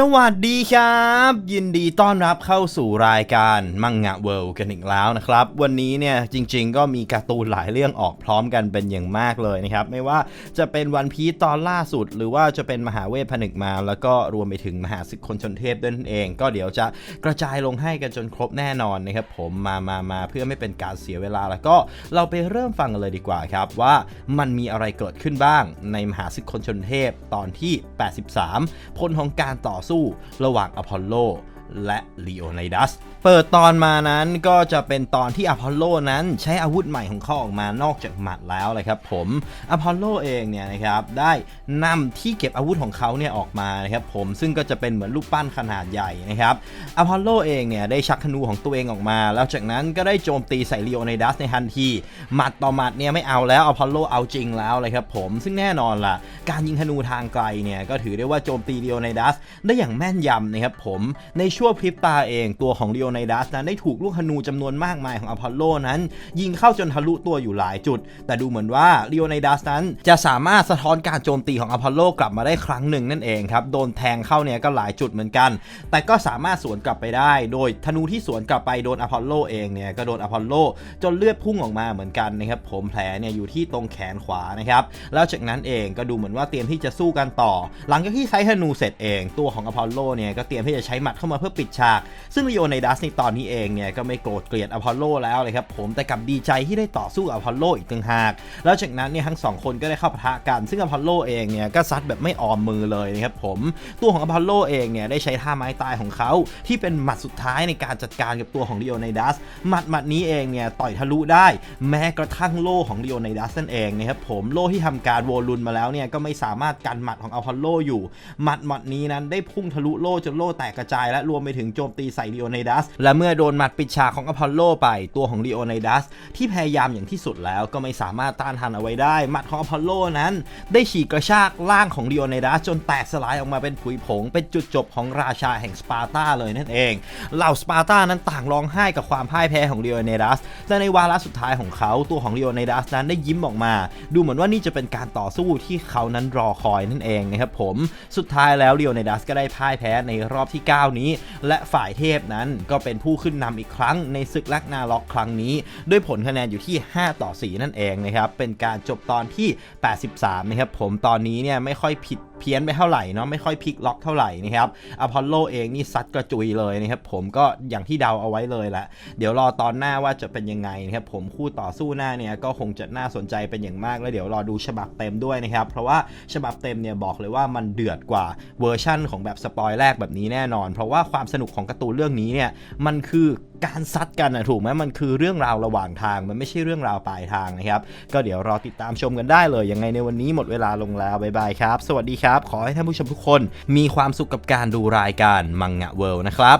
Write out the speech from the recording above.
สวัสดีครับ ยินดีต้อนรับเข้าสู่รายการมังงะเวิลด์กันอีกแล้วนะครับ วันนี้เนี่ยจริงๆ ก็มีการ์ตูนหลายเรื่องออกพร้อมกันเป็นอย่างมากเลยนะครับ ไม่ว่าจะเป็นวันพีตอนล่าสุด หรือว่าจะเป็นมหาเวทผนึกมา แล้วก็รวมไปถึงมหาศึกคนชนเทพด้วยนั่นเอง ก็เดี๋ยวจะกระจายลงให้กันจนครบแน่นอนนะครับผมมามามาเพื่อไม่เป็นการเสียเวลาแล้วก็เราไปเริ่มฟังกันเลยดีกว่าครับว่ามันมีอะไรเกิดขึ้นบ้างในมหาศึกคนชนเทพตอนที่ 83 ผลของการต่อสู้ระหว่างอพอลโลและลีโอไนดัสเปิดตอนมานั้นก็จะเป็นตอนที่อพอลโลนั้นใช้อาวุธใหม่ของเขาออกมานอกจากหมัดแล้วเลยครับผมอพอลโลเองเนี่ยนะครับได้นำที่เก็บอาวุธของเขาเนี่ยออกมานะครับผมซึ่งก็จะเป็นเหมือนลูกปั้นขนาดใหญ่นะครับอพอลโลเองเนี่ยได้ชักธนูของตัวเองออกมา แล้วจากนั้นก็ได้โจมตีใส่ลีโอไนดัสในทันทีหมัดต่อหมัดเนี่ยไม่เอาแล้วอพอลโลเอาจริงแล้วเลยครับผมซึ่งแน่นอนล่ะ การยิงธนูทางไกลเนี่ยก็ถือได้ว่าโจมตีลีโอไนดัสได้อย่างแม่นยำนะครับผมในช่วงพริบตาเองตัวของลีโอไนดัสนั้นได้ถูกลูกธนูจำนวนมากมายของอพอลโลนั้น ยิงเข้าจนทะลุตัวอยู่หลายจุด แต่ดูเหมือนว่าลีโอไนดัสนั้นจะสามารถสะท้อนการโจมตีของอพอลโลกลับมาได้ครั้งหนึ่งนั่นเองครับ โดนแทงเข้าเนี่ยก็หลายจุดเหมือนกัน แต่ก็สามารถสวนกลับไปได้ โดยธนูที่สวนกลับไปโดนอพอลโลเองเนี่ยก็โดนอพอลโลจนเลือดพุ่งออกมาเหมือนกันนะครับผมแผลเนี่ยอยู่ที่ตรงแขนขวานะครับแล้วจากนั้นเองก็ดูเหมือนว่าเตรียมที่จะสู้กันต่อ หลังจากที่ใช้ธนูเสร็จเองตัวของอพอลโลเนี่ยก็เตรียมที่จะใช้หมัดเข้ามาเพื่อปิดฉาก ซึ่งลีโอไนดัสในตอนนี้เองเนี่ยก็ไม่โกรธเกลียดอพอลโลแล้วเลยครับผมแต่กลับดีใจที่ได้ต่อสู้กับอพอลโลอีกต่างหาก แล้วจากนั้นเนี่ยทั้งสองคนก็ได้เข้าปะทะกัน ซึ่งอพอลโลเองเนี่ยก็ซัดแบบไม่ออมมือเลยนะครับผมตัวของอพอลโลเองเนี่ยได้ใช้ท่าไม้ตายของเขา ที่เป็นหมัดสุดท้ายในการจัดการกับตัวของลีโอไนดัสหมัดหมัดนี้เองเนี่ยต่อยทะลุได้ แม้กระทั่งโล่ของลีโอไนดัสนั่นเองนะครับผมโล่ที่ทำการโวลุนมาแล้วเนี่ยก็ไม่สามารถกันหมัดของอพอลโลอยู่หมัดหมัดนี้นั้นได้พุ่งทะลุโล่จนโล่แตกกระจายและรวมไปถึงโจมตีใส่ลีโอไนดัสและเมื่อโดนหมัดปิดฉากของอพอลโลไปตัวของลีโอไนดัสที่พยายามอย่างที่สุดแล้วก็ไม่สามารถต้านทานเอาไว้ได้หมัดของอพอลโลนั้น ได้ฉีกกระชากร่างของลีโอไนดัสจนแตกสลายออกมาเป็นผุยผง เป็นจุดจบของราชาแห่งสปาร์ตาเลยนั่นเอง เหล่าสปาร์ตานั้นต่างร้องไห้กับความพ่ายแพ้ของลีโอไนดัสและในวาระสุดท้ายของเขาตัวของลีโอไนดัสนั้นได้ยิ้มออกมา ดูเหมือนว่านี่จะเป็นการต่อสู้ที่เขานั้นรอคอยนั่นเองนะครับผมสุดท้ายแล้วลีโอไนดัสก็ได้พ่ายแพ้ในรอบที่ 9 นี้ และฝ่ายเทพนั้นก็เป็นผู้ขึ้นนำอีกครั้งในศึกลักนาล็อกครั้งนี้ ด้วยผลคะแนนอยู่ที่ 5 ต่อ 4 นั่นเองนะครับ เป็นการจบตอนที่ 83 นะครับผมตอนนี้เนี่ยไม่ค่อยผิดเพี้ยนไปเท่าไหร่เนาะไม่ค่อยพลิกล็อกเท่าไหร่นะครับอพอลโลเองนี่ซัดกระจุยเลยนะครับผมก็อย่างที่เดาเอาไว้เลยแหละเดี๋ยวรอตอนหน้าว่าจะเป็นยังไงนะครับผมคู่ต่อสู้หน้าเนี่ยก็คงจะน่าสนใจเป็นอย่างมากแล้วเดี๋ยวรอดูฉบับเต็มด้วยนะครับเพราะว่าฉบับเต็มเนี่ยบอกเลยว่ามันเดือดกว่าเวอร์ชั่นของแบบสปอยแรกแบบนี้แน่นอน เพราะว่าความสนุกของการ์ตูนเรื่องนี้เนี่ยมันคือการซัดกันนะถูกไหมมันคือเรื่องราวระหว่างทาง มันไม่ใช่เรื่องราวปลายทางนะครับก็เดี๋ยวรอติดตามชมกันได้เลยยังไงในวันนี้หมดเวลาลงแล้วบ๊ายบายครับ สวัสดีครับ ขอให้ท่านผู้ชมทุกคนมีความสุขกับการดูรายการมังงะเวิลด์นะครับ